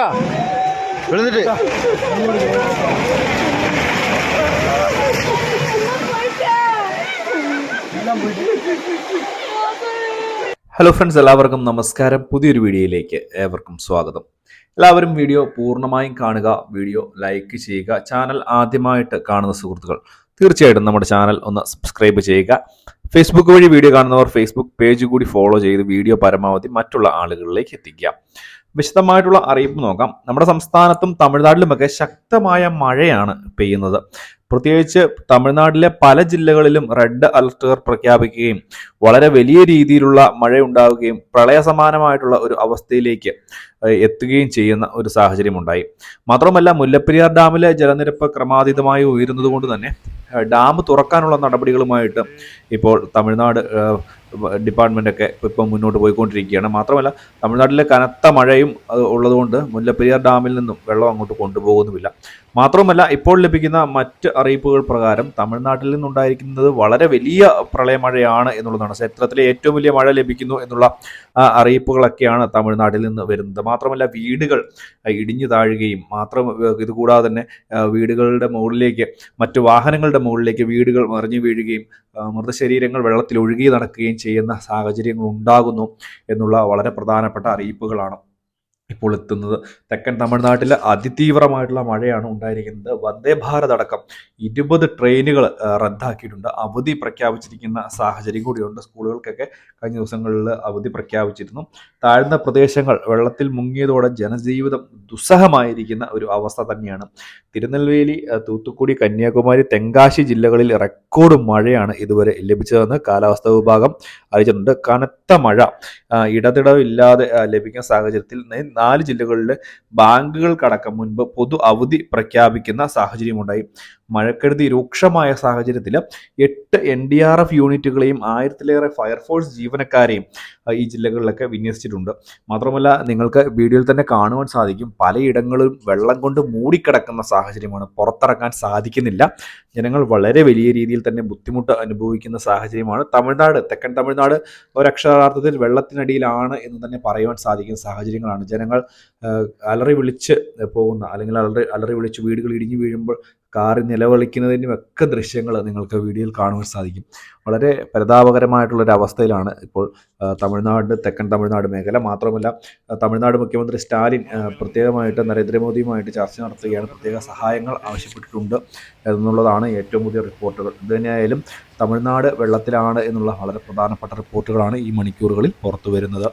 വിളിച്ചാ? വിളിച്ചിട്ട്. Hello friends എല്ലാവർക്കും നമസ്കാരം. പുതിയൊരു വീഡിയോയിലേക്ക് ഏവർക്കും സ്വാഗതം. എല്ലാവരും വീഡിയോ പൂർണമായും കാണുക വീഡിയോ ലൈക്ക് ചെയ്യുക ചാനൽ ആദ്യമായിട്ട് കാണുന്ന സുഹൃത്തുക്കൾ തീർച്ചയായിട്ടും നമ്മുടെ ചാനൽ ഒന്ന് സബ്സ്ക്രൈബ് ചെയ്യുക. ഫേസ്ബുക്ക് വഴി വീഡിയോ കാണുന്നവർ ഫേസ്ബുക്ക് പേജ് കൂടി ഫോളോ ചെയ്ത് വീഡിയോ പരമാവധി മറ്റുള്ള ആളുകളിലേക്ക് എത്തിക്കുക. വിശദമായിട്ടുള്ള അറിയിപ്പ് നോക്കാം. നമ്മുടെ സംസ്ഥാനത്തും തമിഴ്നാട്ടിലുമൊക്കെ ശക്തമായ മഴയാണ് പെയ്യുന്നത്. പ്രത്യേകിച്ച് തമിഴ്നാട്ടിലെ പല ജില്ലകളിലും റെഡ് അലർട്ടുകൾ പ്രഖ്യാപിക്കുകയും വളരെ വലിയ രീതിയിലുള്ള മഴയുണ്ടാവുകയും പ്രളയ സമാനമായിട്ടുള്ള ഒരു അവസ്ഥയിലേക്ക് എത്തുകയും ചെയ്യുന്ന ഒരു സാഹചര്യം ഉണ്ടായി മാത്രമല്ല മുല്ലപ്പെരിയാർ ഡാമിലെ ജലനിരപ്പ് ക്രമാതീതമായി ഉയരുന്നത് കൊണ്ട് തന്നെ ഡാം തുറക്കാനുള്ള നടപടികളുമായിട്ട് ഇപ്പോൾ തമിഴ്നാട് ഒക്കെ ഇപ്പം മുന്നോട്ട് പോയിക്കൊണ്ടിരിക്കുകയാണ്. മാത്രമല്ല തമിഴ്നാട്ടിലെ കനത്ത മഴയും ഉള്ളതുകൊണ്ട് മുല്ലപ്പെരിയാർ ഡാമിൽ നിന്നും വെള്ളം അങ്ങോട്ട് കൊണ്ടുപോകുന്നുമില്ല. മാത്രമല്ല ഇപ്പോൾ ലഭിക്കുന്ന മറ്റ് അറിയിപ്പുകൾ പ്രകാരം തമിഴ്നാട്ടിൽ നിന്നുണ്ടായിരിക്കുന്നത് വളരെ വലിയ പ്രളയമഴയാണ് എന്നുള്ളതാണ്. ചരിത്രത്തിലെ ഏറ്റവും വലിയ മഴ ലഭിക്കുന്നു എന്നുള്ള അറിയിപ്പുകളൊക്കെയാണ് തമിഴ്നാട്ടിൽ നിന്ന് വരുന്നത്. മാത്രമല്ല വീടുകൾ ഇടിഞ്ഞു താഴുകയും മാത്രം ഇതുകൂടാതെ തന്നെ വീടുകളുടെ മുകളിലേക്ക് മറ്റു വാഹനങ്ങളുടെ മുകളിലേക്ക് വീടുകൾ മറിഞ്ഞു വീഴുകയും മൃതശരീരങ്ങൾ വെള്ളത്തിൽ ഒഴുകി നടക്കുകയും ചെയ്യുന്ന സാഹചര്യങ്ങൾ ഉണ്ടാകുന്നു എന്നുള്ള വളരെ പ്രധാനപ്പെട്ട അറിയിപ്പുകളാണ്. ഇപ്പോൾ എത്തുന്നത്. തെക്കൻ തമിഴ്നാട്ടിൽ അതിതീവ്രമായിട്ടുള്ള മഴയാണ് ഉണ്ടായിരിക്കുന്നത്. വന്ദേ ഭാരത് അടക്കം ഇരുപത് ട്രെയിനുകൾ റദ്ദാക്കിയിട്ടുണ്ട്. അവധി പ്രഖ്യാപിച്ചിരിക്കുന്ന സാഹചര്യം കൂടിയുണ്ട്. സ്കൂളുകൾക്കൊക്കെ കഴിഞ്ഞ ദിവസങ്ങളിൽ അവധി പ്രഖ്യാപിച്ചിരുന്നു. താഴ്ന്ന പ്രദേശങ്ങൾ വെള്ളത്തിൽ മുങ്ങിയതോടെ ജനജീവിതം ദുസ്സഹമായിരിക്കുന്ന ഒരു അവസ്ഥ തന്നെയാണ്. തിരുനെൽവേലി തൂത്തുക്കുടി കന്യാകുമാരി തെങ്കാശി ജില്ലകളിൽ റെക്കോർഡ് മഴയാണ് ഇതുവരെ ലഭിച്ചതെന്ന് കാലാവസ്ഥാ വിഭാഗം അറിയിച്ചിട്ടുണ്ട്. കനത്ത മഴ ഇടതിടവില്ലാതെ ലഭിക്കുന്ന സാഹചര്യത്തിൽ നാല് ജില്ലകളിലെ ബാങ്കുകൾക്കടക്കം മുൻപ് പൊതു അവധി പ്രഖ്യാപിക്കുന്ന സാഹചര്യമുണ്ടായി. മഴക്കെടുതി രൂക്ഷമായ സാഹചര്യത്തിൽ എട്ട് എൻ ഡി ആർ എഫ് യൂണിറ്റുകളെയും ആയിരത്തിലേറെ ഫയർഫോഴ്സ് ജീവനക്കാരെയും ഈ ജില്ലകളിലൊക്കെ വിന്യസിച്ചിട്ടുണ്ട്. മാത്രമല്ല നിങ്ങൾക്ക് വീഡിയോയിൽ തന്നെ കാണുവാൻ സാധിക്കും പലയിടങ്ങളും വെള്ളം കൊണ്ട് മൂടിക്കിടക്കുന്ന സാഹചര്യമാണ് പുറത്തിറങ്ങാൻ സാധിക്കുന്നില്ല. ജനങ്ങൾ വളരെ വലിയ രീതിയിൽ തന്നെ ബുദ്ധിമുട്ട് അനുഭവിക്കുന്ന സാഹചര്യമാണ്. തമിഴ്നാട് തെക്കൻ തമിഴ്നാട് ഒരക്ഷരാർത്ഥത്തിൽ വെള്ളത്തിനടിയിലാണ് എന്ന് തന്നെ പറയുവാൻ സാധിക്കുന്ന സാഹചര്യങ്ങളാണ്. ജനങ്ങൾ അലറി വിളിച്ച് പോകുന്ന അല്ലെങ്കിൽ അലറി അലറി വിളിച്ച് വീടുകൾ ഇടിഞ്ഞു വീഴുമ്പോൾ കാറി നിലവിളിക്കുന്നതിന്റെ ഒക്കെ ദൃശ്യങ്ങൾ നിങ്ങൾക്ക് വീഡിയോയിൽ കാണുവാൻ സാധിക്കും. വളരെ പരിതാപകരമായിട്ടുള്ളൊരു അവസ്ഥയിലാണ് ഇപ്പോൾ തമിഴ്നാട് തെക്കൻ തമിഴ്നാട് മേഖല. മാത്രമല്ല തമിഴ്നാട് മുഖ്യമന്ത്രി സ്റ്റാലിൻ പ്രത്യേകമായിട്ട് നരേന്ദ്രമോദിയുമായിട്ട് ചർച്ച നടത്തുകയാണ്. പ്രത്യേക സഹായങ്ങൾ ആവശ്യപ്പെട്ടിട്ടുണ്ട് എന്നുള്ളതാണ് ഏറ്റവും പുതിയ റിപ്പോർട്ടുകൾ. ഇത് തന്നെയായാലും തമിഴ്നാട് വെള്ളത്തിലാണ് എന്നുള്ള വളരെ പ്രധാനപ്പെട്ട റിപ്പോർട്ടുകളാണ് ഈ മണിക്കൂറുകളിൽ പുറത്തു വരുന്നത്